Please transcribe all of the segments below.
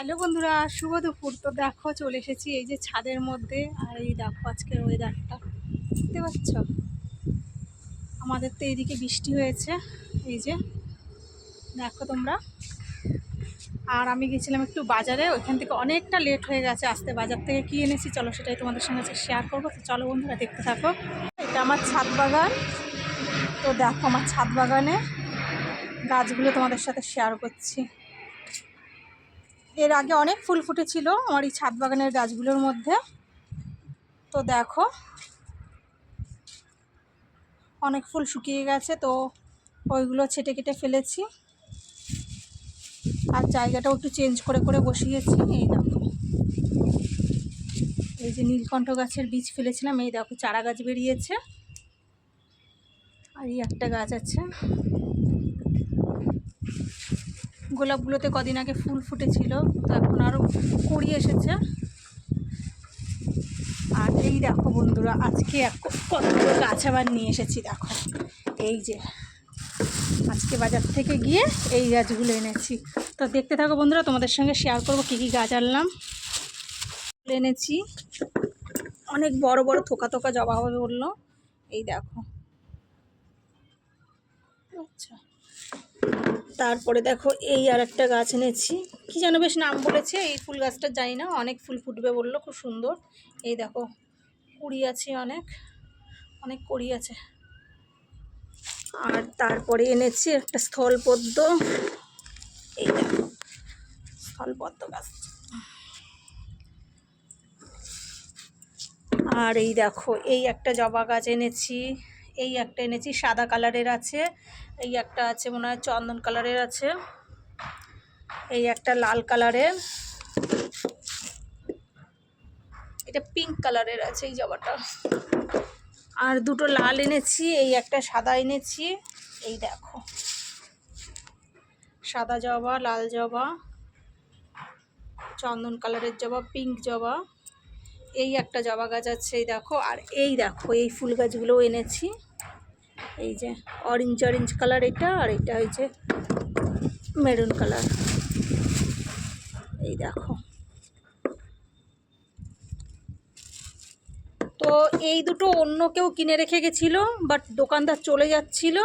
Hello বন্ধুরা, শুভ দুপুর। তো দেখো, চলে এসেছি এই যে ছাদের মধ্যে আর এই দেখো আজকের ওয়েদারটা দেখতে পাচ্ছ? আমাদের তো এইদিকে বৃষ্টি হয়েছে। এই যে, দেখো তোমরা। আর আমি গেছিলাম একটু বাজারে, ওইখান থেকে অনেকটা লেট হয়ে গেছে। আসতে বাজার থেকে কী এনেছি চলো সেটাই তোমাদের সঙ্গে শেয়ার করব। তো চলো বন্ধুরা, দেখতে থাকো। এটা আমার ছাদ বাগান। তো দেখো আমার ছাদ বাগানে গাছগুলো তোমাদের সাথে শেয়ার করছি। এর আগে অনেক ফুল ফুটেছিল আমার এই ছাদ বাগানের গাছগুলোর মধ্যে। তো দেখো, অনেক ফুল শুকিয়ে গেছে, তো ওইগুলো ছেটে কেটে ফেলেছি। আর জায়গাটাও একটু চেঞ্জ করে করে বসিয়েছি, এই দেখো। এই যে নীলকণ্ঠ গাছের বীজ ফেলেছিলাম, এই দেখো, চারা গাছ বেরিয়েছে। আর এই একটা গাছ আছে। গোলাপগুলোতে কদিন আগে ফুল ফুটেছিল, তো এখন আরও কুড়ি এসেছে। আর এই দেখো বন্ধুরা, আজকে কতগুলো গাছ আবার নিয়ে এসেছি, দেখো। এই যে, আজকে বাজার থেকে গিয়ে এই গাছগুলো এনেছি। তো দেখতে থাকো বন্ধুরা, তোমাদের সঙ্গে শেয়ার করব কী কী গাছ আনলাম। এনেছি, অনেক বড় বড় থোকা থোকা জবা হবে বলল। এই দেখো। আচ্ছা। তারপরে দেখো এই আর একটা গাছ এনেছি। কি যেন বেশ নাম বলেছে, এই ফুল গাছটা জানি না, অনেক ফুল ফুটবে বলল, খুব সুন্দর। এই দেখো, কুড়ি আছে অনেক অনেক কুড়ি আছে। আর তারপরে এনেছি একটা স্থলপদ্ম। এই দেখো, স্থলপদ্ম গাছ। আর এই দেখো, এই একটা জবা গাছ এনেছি। এই একটা এনেছি, সাদা কালারের আছে। এই একটা আছে মনে হয় চন্দন কালারের আছে। এই একটা লাল কালারের। এটা পিঙ্ক কালারের আছে এই জবাটা আর দুটো লাল এনেছি, এই একটা সাদা এনেছি। এই দেখো। সাদা জবা, লাল জবা, চন্দন কালারের জবা, পিঙ্ক জবা। এই একটা জবা গাছ আছে, এই দেখো, আর এই দেখো, এই ফুল গাছগুলোও এনেছি। এই যে অরেঞ্জ অরেঞ্জ কালার এটা, আর এটা হয়েছে মেরুন কালার এই দেখো। তো এই দুটো অন্য কেউ কিনে রেখে গেছিল বাট দোকানদার চলে যাচ্ছিল।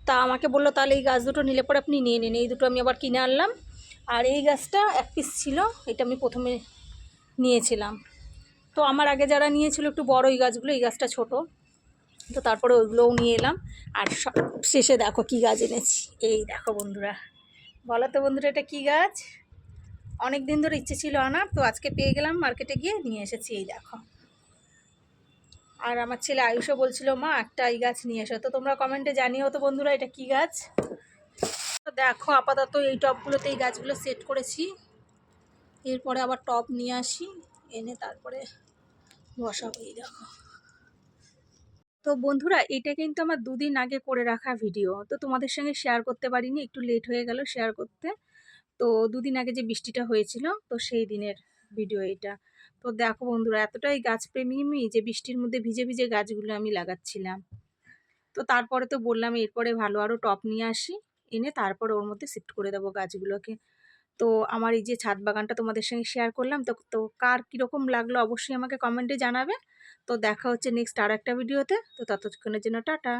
তা আমাকে বলল, তাহলে এই গাছ দুটো নিলে পরে আপনি নিয়ে নিন। এই দুটো আমি আবার কিনে আনলাম। আর এই গাছটা এক পিস ছিল, এটা আমি প্রথমে নিয়েছিলাম। তো আমার আগে যারা নিয়েছিল একটু বড় এই গাছগুলো, এই গাছটা ছোট। তো তারপরে ওইগুলোও নিয়ে এলাম। আর সব শেষে দেখো কি গাছ এনেছি। এই দেখো বন্ধুরা, বলো তো বন্ধুরা এটা কি গাছ? অনেক দিন ধরে ইচ্ছে ছিল আনার তো আজকে পেয়ে গেলাম মার্কেটে গিয়ে নিয়ে এসেছি, এই দেখো। আর আমার ছেলে আয়ুষও বলছিল, মা, একটা এই গাছ নিয়ে এসো। তো তোমরা কমেন্টে জানিও তো বন্ধুরা এটা কি গাছ? তো দেখো আপাতত এই টপগুলোতে এই গাছগুলো সেট করেছি। এরপরে আবার টপ নিয়ে আসি। এনে তারপরে বসাবো, এই দেখো। তো বন্ধুরা, এটা কিন্তু আমার দুদিন আগে করে রাখা ভিডিও। তো তোমাদের সঙ্গে শেয়ার করতে পারিনি, একটু লেট হয়ে গেল শেয়ার করতে। তো দুদিন আগে যে বৃষ্টিটা হয়েছিল, তো সেই দিনের ভিডিও এটা। তো দেখো বন্ধুরা, এতটাই গাছপ্রেমী আমি যে বৃষ্টির মধ্যে ভিজে ভিজে গাছগুলো আমি লাগাচ্ছিলাম। তো তারপরে তো বললাম, এরপরে ভালো আরও টপ নিয়ে আসি, এনে তারপরে ওর মধ্যে শিফট করে দেবো গাছগুলোকে। তো আমার এই যে ছাদ বাগানটা তোমাদের সঙ্গে শেয়ার করলাম, তো তো কার কীরকম লাগল অবশ্যই আমাকে কমেন্টে জানাবে। তো দেখা হচ্ছে নেক্সট আর একটা ভিডিওতে তো ততক্ষণের জন্য টাটা।